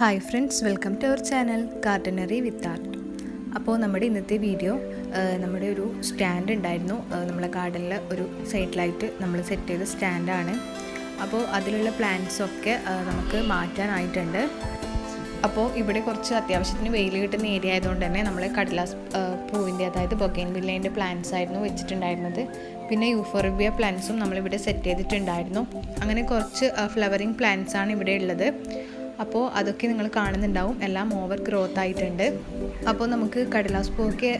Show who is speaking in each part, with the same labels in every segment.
Speaker 1: Hi friends welcome to our channel gardenery with art. അപ്പോൾ നമ്മുടെ ഇന്നത്തെ വീഡിയോ നമ്മുടെ ഒരു സ്റ്റാൻഡ് ഉണ്ടായിരുന്നു. നമ്മളെ ഗാർഡനിൽ ഒരു സൈഡിലായിട്ട് നമ്മൾ സെറ്റ് ചെയ്ത സ്റ്റാൻഡാണ്. അപ്പോൾ അതിലുള്ള പ്ലാന്റ്സൊക്കെ നമുക്ക് മാറ്റാനായിട്ടുണ്ട്. അപ്പോൾ ഇവിടെ കുറച്ച് അത്യാവശ്യത്തിന് വെയിൽ കിട്ടുന്ന ഏരിയ ആയതുകൊണ്ട് തന്നെ നമ്മൾ കടലാസ് പൂവിന്റെ അതായത് ബൊഗൈൻ വില്ലേന്റെ പ്ലാന്റ്സ് ആയിരുന്നു വെച്ചിട്ടുണ്ടായിരുന്നത്. പിന്നെ യൂഫോറിബിയ പ്ലാന്റ്സും നമ്മളിവിടെ സെറ്റ് ചെയ്തിട്ടുണ്ടായിരുന്നു. അങ്ങനെ കുറച്ച് ഫ്ലവറിങ് പ്ലാന്റ്സ് ആണ് ഇവിടെ ഉള്ളത്. അപ്പോൾ അതൊക്കെ നിങ്ങൾ കാണുന്നുണ്ടാവും. എല്ലാം ഓവർ ഗ്രോത്ത് ആയിട്ടുണ്ട്. അപ്പോൾ നമുക്ക് കടലാസ് പൂവൊക്കെ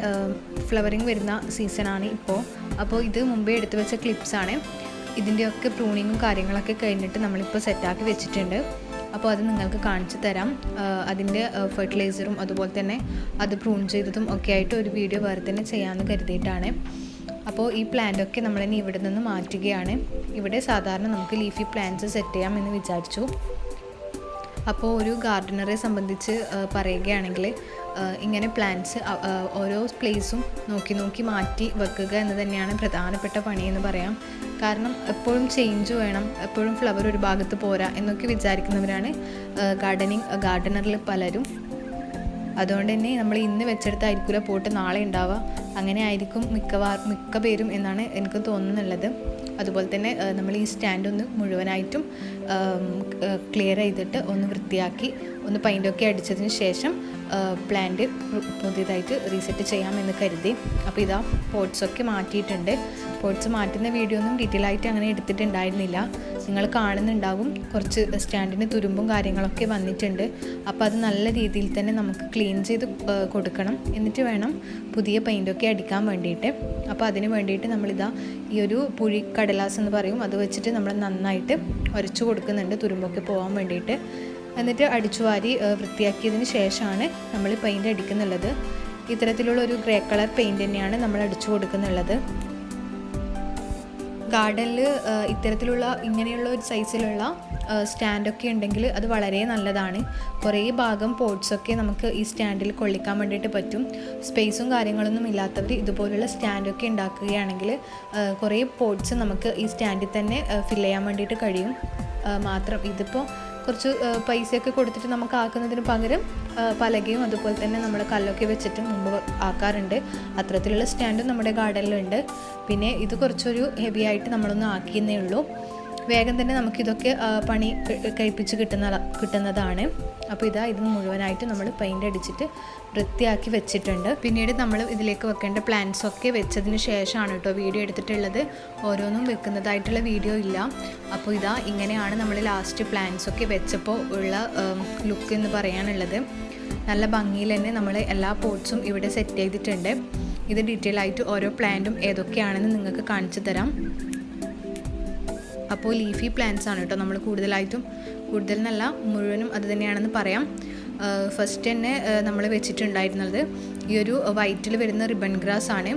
Speaker 1: ഫ്ലവറിങ് വരുന്ന സീസണാണ് ഇപ്പോൾ. അപ്പോൾ ഇത് മുമ്പേ എടുത്തു വെച്ച ക്ലിപ്സാണ് ഇതിന്റെയൊക്കെ പ്രൂണിങ്ങും കാര്യങ്ങളൊക്കെ കഴിഞ്ഞിട്ട് നമ്മളിപ്പോൾ സെറ്റാക്കി വെച്ചിട്ടുണ്ട്. അപ്പോൾ അത് നിങ്ങൾക്ക് കാണിച്ചു തരാം. അതിന്റെ ഫെർട്ടിലൈസറും അതുപോലെ തന്നെ അത് പ്രൂൺ ചെയ്തതും ഒക്കെ ആയിട്ട് ഒരു വീഡിയോ വേറെ തന്നെ ചെയ്യാമെന്ന് കരുതിയിട്ടാണ്. അപ്പോൾ ഈ പ്ലാന്റൊക്കെ നമ്മളിനി ഇവിടെ നിന്ന് മാറ്റുകയാണ്. ഇവിടെ സാധാരണ നമുക്ക് ലീഫി പ്ലാന്റ്സ് സെറ്റ് ചെയ്യാം എന്ന് വിചാരിച്ചു. അപ്പോൾ ഒരു ഗാർഡനറെ സംബന്ധിച്ച് പറയുകയാണെങ്കിൽ ഇങ്ങനെ പ്ലാന്റ്സ് ഓരോ പ്ലേസും നോക്കി നോക്കി മാറ്റി വെക്കുക എന്ന് തന്നെയാണ് പ്രധാനപ്പെട്ട പണി എന്ന് പറയാം. കാരണം എപ്പോഴും ചേഞ്ച് വേണം എപ്പോഴും ഫ്ലവർ ഒരു ഭാഗത്ത് പോരാ എന്നൊക്കെ വിചാരിക്കുന്നവരാണ് ഗാർഡനിങ് ഗാർഡനറിൽ പലരും. അതുകൊണ്ട് തന്നെ നമ്മൾ ഇന്ന് വെച്ചെടുത്തായിരിക്കില്ല പോട്ട് നാളെ ഉണ്ടാവുക. അങ്ങനെ ആയിരിക്കും മിക്കവാർ മിക്ക പേരും എന്നാണ് എനിക്ക് തോന്നുന്നുള്ളത്. അതുപോലെ തന്നെ നമ്മൾ ഈ സ്റ്റാൻഡ് ഒന്ന് മുഴുവനായിട്ടും ക്ലിയർ ചെയ്തിട്ട് ഒന്ന് വൃത്തിയാക്കി ഒന്ന് പെയിന്റൊക്കെ അടിച്ചതിന് ശേഷം പ്ലാന്റ് പുതിയതായിട്ട് റീസെറ്റ് ചെയ്യാമെന്ന് കരുതി. അപ്പോൾ ഇതാ പോട്ട്സൊക്കെ മാറ്റിയിട്ടുണ്ട്. പോട്ട്സ് മാറ്റുന്ന വീഡിയോ ഒന്നും ഡീറ്റെയിൽ ആയിട്ട് അങ്ങനെ എടുത്തിട്ടുണ്ടായിരുന്നില്ല. നിങ്ങൾ കാണുന്നുണ്ടാകും കുറച്ച് സ്റ്റാൻഡിന് തുരുമ്പും കാര്യങ്ങളൊക്കെ വന്നിട്ടുണ്ട്. അപ്പോൾ അത് നല്ല രീതിയിൽ തന്നെ നമുക്ക് ക്ലീൻ ചെയ്ത് കൊടുക്കണം. എന്നിട്ട് വേണം പുതിയ പെയിന്റൊക്കെ അടിക്കാൻ വേണ്ടിയിട്ട്. അപ്പോൾ അതിന് വേണ്ടിയിട്ട് നമ്മളിതാ ഈ ഒരു പുഴി കടലാസ് എന്ന് പറയും. അത് വെച്ചിട്ട് നമ്മൾ നന്നായിട്ട് ഉരച്ചു കൊടുക്കുന്നുണ്ട്. തുരുമ്പൊക്കെ പോകാൻ വേണ്ടിയിട്ട്. എന്നിട്ട് അടിച്ചു വാരി വൃത്തിയാക്കിയതിന് ശേഷമാണ് നമ്മൾ പെയിന്റ് അടിക്കുന്നുള്ളത്. ഇത്തരത്തിലുള്ള ഒരു ഗ്രേ കളർ പെയിന്റ് തന്നെയാണ് നമ്മൾ അടിച്ചു കൊടുക്കുന്നുള്ളത്. ഗാർഡനിൽ ഇത്തരത്തിലുള്ള ഇങ്ങനെയുള്ള ഒരു സൈസിലുള്ള സ്റ്റാൻഡൊക്കെ ഉണ്ടെങ്കിൽ അത് വളരെ നല്ലതാണ്. കുറേ ഭാഗം പോട്ട്സൊക്കെ നമുക്ക് ഈ സ്റ്റാൻഡിൽ കൊള്ളിക്കാൻ വേണ്ടിയിട്ട് പറ്റും. സ്പേസും കാര്യങ്ങളൊന്നും ഇല്ലാത്തവർ ഇതുപോലുള്ള സ്റ്റാൻഡൊക്കെ ഉണ്ടാക്കുകയാണെങ്കിൽ കുറേ പോട്ട്സ് നമുക്ക് ഈ സ്റ്റാൻഡിൽ തന്നെ ഫില്ല് ചെയ്യാൻ വേണ്ടിയിട്ട് കഴിയും. മാത്രം ഇതിപ്പോൾ കുറച്ച് പൈസയൊക്കെ കൊടുത്തിട്ട് നമുക്ക് ആക്കുന്നതിന് പകരം പലകയും അതുപോലെ തന്നെ നമ്മൾ കല്ലൊക്കെ വെച്ചിട്ട് മുമ്പ് ആക്കാറുണ്ട്. അത്തരത്തിലുള്ള സ്റ്റാൻഡും നമ്മുടെ ഗാർഡനിലുണ്ട് പിന്നെ ഇത് കുറച്ചൊരു ഹെവി ആയിട്ട് നമ്മളൊന്ന് ആക്കിയെന്നേ ഉള്ളൂ. വേഗം തന്നെ നമുക്കിതൊക്കെ പണി കഴിപ്പിച്ച് കിട്ടുന്ന കിട്ടുന്നതാണ്. അപ്പോൾ ഇതാ ഇത് മുഴുവനായിട്ട് നമ്മൾ പെയിന്റ് അടിച്ചിട്ട് വൃത്തിയാക്കി വെച്ചിട്ടുണ്ട്. പിന്നീട് നമ്മൾ ഇതിലേക്ക് വെക്കേണ്ട പ്ലാന്റ്സ് ഒക്കെ വെച്ചതിന് ശേഷമാണ് കേട്ടോ വീഡിയോ എടുത്തിട്ടുള്ളത്. ഓരോന്നും വെക്കുന്നതായിട്ടുള്ള വീഡിയോ ഇല്ല. അപ്പോൾ ഇതാ ഇങ്ങനെയാണ് നമ്മൾ ലാസ്റ്റ് പ്ലാന്റ്സ് ഒക്കെ വെച്ചപ്പോൾ ഉള്ള ലുക്ക് എന്ന് പറയാനുള്ളത്. നല്ല ഭംഗിയിൽ തന്നെ നമ്മൾ എല്ലാ പോട്ട്സും ഇവിടെ സെറ്റ് ചെയ്തിട്ടുണ്ട്. ഇത് ഡീറ്റെയിൽ ആയിട്ട് ഓരോ പ്ലാന്റും ഏതൊക്കെയാണെന്ന് നിങ്ങൾക്ക് കാണിച്ചു തരാം. അപ്പോൾ ലീഫി പ്ലാന്റ്സ് ആണ് കേട്ടോ നമ്മൾ കൂടുതലായിട്ടും കൂടുതൽ എന്നല്ല മുഴുവനും അത് തന്നെയാണെന്ന് പറയാം. ഫസ്റ്റ് തന്നെ നമ്മൾ വെച്ചിട്ടുണ്ടായിരുന്നത് ഈ ഒരു വൈറ്റിൽ വരുന്ന റിബൺ ഗ്രാസ് ആണ്.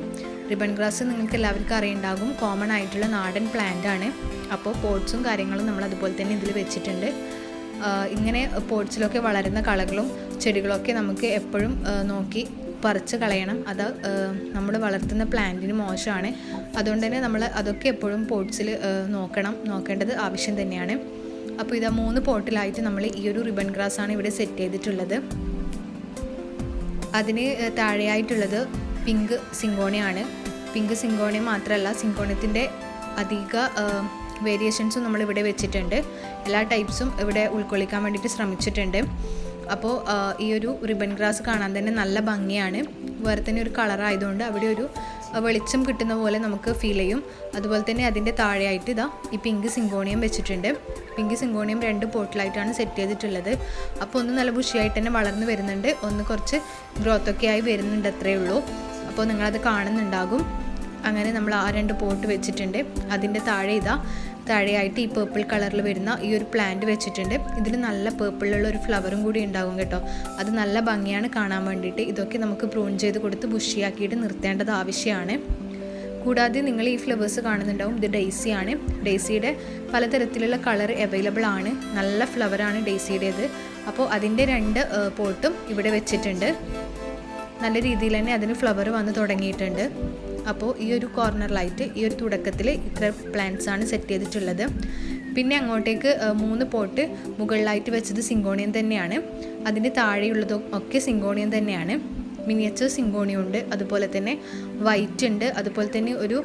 Speaker 1: റിബൺ ഗ്രാസ് നിങ്ങൾക്ക് എല്ലാവർക്കും അറിയുണ്ടാകും. കോമൺ ആയിട്ടുള്ള നാടൻ പ്ലാന്റ് ആണ്. അപ്പോൾ പോട്ട്സും കാര്യങ്ങളും നമ്മൾ അതുപോലെ തന്നെ ഇതിൽ വെച്ചിട്ടുണ്ട്. ഇങ്ങനെ പോട്ട്സിലൊക്കെ വളരുന്ന കളകളും ചെടികളൊക്കെ നമുക്ക് എപ്പോഴും നോക്കി പറിച്ച് കളയണം. അത് നമ്മൾ വളർത്തുന്ന പ്ലാന്റിന് മോശമാണ്. അതുകൊണ്ട് തന്നെ നമ്മൾ അതൊക്കെ എപ്പോഴും പോട്ട്സിൽ നോക്കണം. നോക്കേണ്ടത് ആവശ്യം തന്നെയാണ്. അപ്പോൾ ഇതാ മൂന്ന് പോട്ടിലായിട്ട് നമ്മൾ ഈ ഒരു റിബൺ ഗ്രാസ് ആണ് ഇവിടെ സെറ്റ് ചെയ്തിട്ടുള്ളത്. അതിന് താഴെയായിട്ടുള്ളത് പിങ്ക് സിങ്കോണിയാണ്. പിങ്ക് സിങ്കോണി മാത്രമല്ല സിങ്കോണത്തിന്റെ അധിക വേരിയേഷൻസും നമ്മൾ ഇവിടെ വെച്ചിട്ടുണ്ട്. എല്ലാ ടൈപ്സും ഇവിടെ ഉൾക്കൊള്ളിക്കാൻ വേണ്ടിയിട്ട് ശ്രമിച്ചിട്ടുണ്ട്. അപ്പോൾ ഈ ഒരു റിബൺ ഗ്രാസ് കാണാൻ തന്നെ നല്ല ഭംഗിയാണ്. വേറെ തന്നെ ഒരു കളറായതുകൊണ്ട് അവിടെ ഒരു വെളിച്ചം കിട്ടുന്ന പോലെ നമുക്ക് ഫീൽ ചെയ്യും. അതുപോലെ തന്നെ അതിന്റെ താഴെയായിട്ട് ഇതാ ഈ പിങ്ക് സിങ്കോണിയം വെച്ചിട്ടുണ്ട്. പിങ്ക് സിങ്കോണിയം രണ്ട് പോട്ടിലായിട്ടാണ് സെറ്റ് ചെയ്തിട്ടുള്ളത്. അപ്പോൾ ഒന്ന് നല്ല ബുഷിയായിട്ട് തന്നെ വളർന്നു വരുന്നുണ്ട്. ഒന്ന് കുറച്ച് ഗ്രോത്ത് ഒക്കെ ആയി വരുന്നുണ്ട് അത്രയേ ഉള്ളൂ. അപ്പോൾ നിങ്ങളത് കാണുന്നുണ്ടാകും. അങ്ങനെ നമ്മൾ ആ രണ്ട് പോട്ട് വെച്ചിട്ടുണ്ട്. അതിന്റെ താഴെ ഇതാ താഴെയായിട്ട് ഈ പേർപ്പിൾ കളറിൽ വരുന്ന ഈ ഒരു പ്ലാന്റ് വെച്ചിട്ടുണ്ട്. ഇതിൽ നല്ല പേർപ്പിളുള്ള ഒരു ഫ്ലവറും കൂടി ഉണ്ടാകും കേട്ടോ. അത് നല്ല ഭംഗിയാണ് കാണാൻ വേണ്ടിയിട്ട്. ഇതൊക്കെ നമുക്ക് പ്രൂൺ ചെയ്ത് കൊടുത്ത് ബുഷിയാക്കിയിട്ട് നിർത്തേണ്ടത് ആവശ്യമാണ് കൂടാതെ നിങ്ങൾ ഈ ഫ്ലവേഴ്സ് കാണുന്നുണ്ടാവും. ഇത് ഡെയ്സിയാണ് ഡെയ്സിയുടെ പലതരത്തിലുള്ള കളർ അവൈലബിൾ ആണ്. നല്ല ഫ്ലവറാണ് ഡെയ്സിയുടേത് അപ്പോൾ അതിന്റെ രണ്ട് പോട്ടും ഇവിടെ വെച്ചിട്ടുണ്ട്. നല്ല രീതിയിൽ തന്നെ അതിന് ഫ്ലവർ വന്ന് തുടങ്ങിയിട്ടുണ്ട്. അപ്പോൾ ഈ ഒരു കോർണറിലായിട്ട് ഈ ഒരു തുടക്കത്തിൽ ഇത്ര പ്ലാന്റ്സ് ആണ് സെറ്റ് ചെയ്തിട്ടുള്ളത്. പിന്നെ അങ്ങോട്ടേക്ക് മൂന്ന് പോട്ട് മുകളിലായിട്ട് വെച്ചത് സിങ്കോണിയം തന്നെയാണ്. അതിന് താഴെയുള്ളതും ഒക്കെ സിങ്കോണിയം തന്നെയാണ്. മിനിയേച്ചർ സിങ്കോണിയം ഉണ്ട് അതുപോലെ തന്നെ വൈറ്റ് ഉണ്ട് അതുപോലെ തന്നെ ഒരു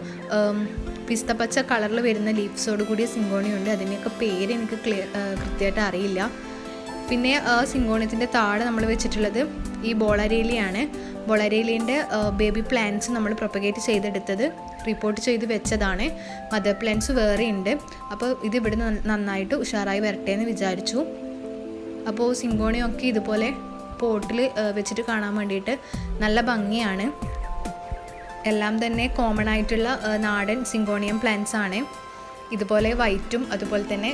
Speaker 1: പിസ്ത പിസ്തപ്പച്ച കളറിൽ വരുന്ന ലീവ്സോട് കൂടിയ സിങ്കോണിയം ഉണ്ട്. അതിന്റെയൊക്കെ പേര് എനിക്ക് ക്ലിയർ കൃത്യമായിട്ട് അറിയില്ല. പിന്നെ സിങ്കോണത്തിന്റെ താഴെ നമ്മൾ വെച്ചിട്ടുള്ളത് ഈ ബോളരേലിയാണ്. ബോളരേലിന്റെ ബേബി പ്ലാന്റ്സ് നമ്മൾ പ്രൊപ്പഗേറ്റ് ചെയ്തെടുത്തത് റിപ്പോർട്ട് ചെയ്ത് വെച്ചതാണ്. മദർ പ്ലാന്റ്സ് വേറെ ഉണ്ട്. അപ്പോൾ ഇത് ഇവിടെ നന്നായിട്ട് ഉഷാറായി വരട്ടെ എന്ന് വിചാരിച്ചു. അപ്പോൾ സിങ്കോണിയൊക്കെ ഇതുപോലെ പോട്ടിൽ വെച്ചിട്ട് കാണാൻ വേണ്ടിയിട്ട് നല്ല ഭംഗിയാണ്. എല്ലാം തന്നെ കോമൺ ആയിട്ടുള്ള നാടൻ സിങ്കോണിയം പ്ലാന്റ്സ് ആണ്. ഇതുപോലെ വൈറ്റും അതുപോലെ തന്നെ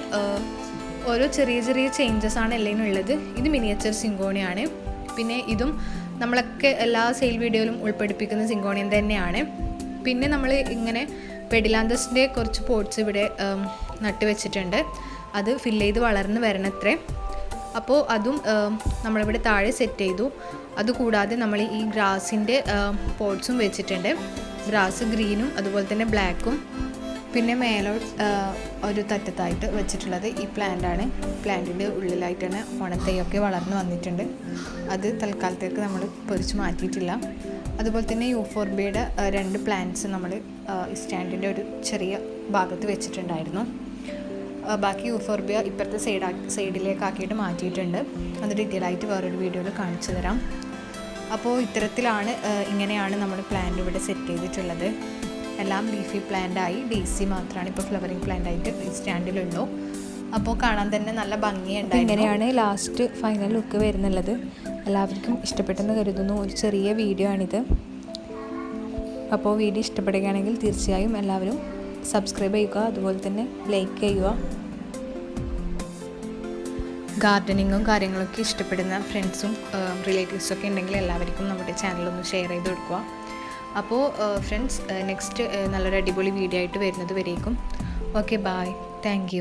Speaker 1: ഓരോ ചെറിയ ചെറിയ ചേഞ്ചസ് ആണ് ഉള്ളത്. ഇത് മിനിയേച്ചർ സിങ്കോണിയാണ്. പിന്നെ ഇതും നമ്മളൊക്കെ എല്ലാ സെയിൽ വീഡിയോയിലും ഉൾപ്പെടുപ്പിക്കുന്ന സിങ്കോണിയം തന്നെയാണ്. പിന്നെ നമ്മൾ ഇങ്ങനെ പെഡിലാന്തസിന്റെ കുറച്ച് പോട്ട്സ് ഇവിടെ നട്ടുവെച്ചിട്ടുണ്ട് നട്ട് വെച്ചിട്ടുണ്ട്. അത് ഫില്ല് ചെയ്ത് വളർന്ന് വരണത്രേ. അപ്പോൾ അതും നമ്മളിവിടെ താഴെ സെറ്റ് ചെയ്തു. അതുകൂടാതെ നമ്മൾ ഈ ഗ്രാസിന്റെ പോട്ട്സും വെച്ചിട്ടുണ്ട്. ഗ്രാസ് ഗ്രീനും അതുപോലെ തന്നെ ബ്ലാക്കും പിന്നെ മേലോട്ട് ഒരു തറ്റത്തായിട്ട് വെച്ചിട്ടുള്ളത് ഈ പ്ലാന്റ് ആണ്. പ്ലാന്റിന്റെ ഉള്ളിലായിട്ടാണ് ഓണത്തൈയൊക്കെ വളർന്നു വന്നിട്ടുണ്ട്. അത് തൽക്കാലത്തേക്ക് നമ്മൾ പൊരിച്ച് മാറ്റിയിട്ടില്ല. അതുപോലെ തന്നെ യൂഫോർബിയുടെ രണ്ട് പ്ലാന്റ്സ് നമ്മൾ സ്റ്റാൻഡിന്റെ ഒരു ചെറിയ ഭാഗത്ത് വെച്ചിട്ടുണ്ടായിരുന്നു. ബാക്കി യൂഫോർബിയ ഇപ്പുറത്തെ സൈഡാ സൈഡിലേക്കാക്കിയിട്ട് മാറ്റിയിട്ടുണ്ട്. അത് ഡീറ്റെയിൽ ആയിട്ട് വേറൊരു വീഡിയോയിൽ കാണിച്ചു തരാം. അപ്പോൾ ഇത്തരത്തിലാണ് ഇങ്ങനെയാണ് നമ്മൾ പ്ലാന്റ് ഇവിടെ സെറ്റ് ചെയ്തിട്ടുള്ളത്. എല്ലാം ലീഫി പ്ലാന്റ് ആയി ഡേസി മാത്രമാണ് ഇപ്പോൾ ഫ്ലവറിങ് പ്ലാന്റ് ആയിട്ട് ഈ സ്റ്റാൻഡിലുള്ളൂ. അപ്പോൾ കാണാൻ തന്നെ നല്ല ഭംഗിയുണ്ട് ഇങ്ങനെയാണ് ലാസ്റ്റ് ഫൈനൽ ലുക്ക് വരുന്നുള്ളത്. എല്ലാവർക്കും ഇഷ്ടപ്പെട്ടെന്ന് കരുതുന്നു. ഒരു ചെറിയ വീഡിയോ ആണിത്. അപ്പോൾ വീഡിയോ ഇഷ്ടപ്പെടുകയാണെങ്കിൽ തീർച്ചയായും എല്ലാവരും സബ്സ്ക്രൈബ് ചെയ്യുക അതുപോലെ തന്നെ ലൈക്ക് ചെയ്യുക. ഗാർഡനിങ്ങും കാര്യങ്ങളൊക്കെ ഇഷ്ടപ്പെടുന്ന ഫ്രണ്ട്സും റിലേറ്റീവ്സും ഒക്കെ ഉണ്ടെങ്കിൽ എല്ലാവർക്കും നമ്മുടെ ചാനലൊന്ന് ഷെയർ ചെയ്ത് കൊടുക്കുക. അപ്പോൾ ഫ്രണ്ട്സ് നെക്സ്റ്റ് നല്ലൊരു അടിപൊളി വീഡിയോ ആയിട്ട് വരുന്നത് വരേക്കും. Okay bye thank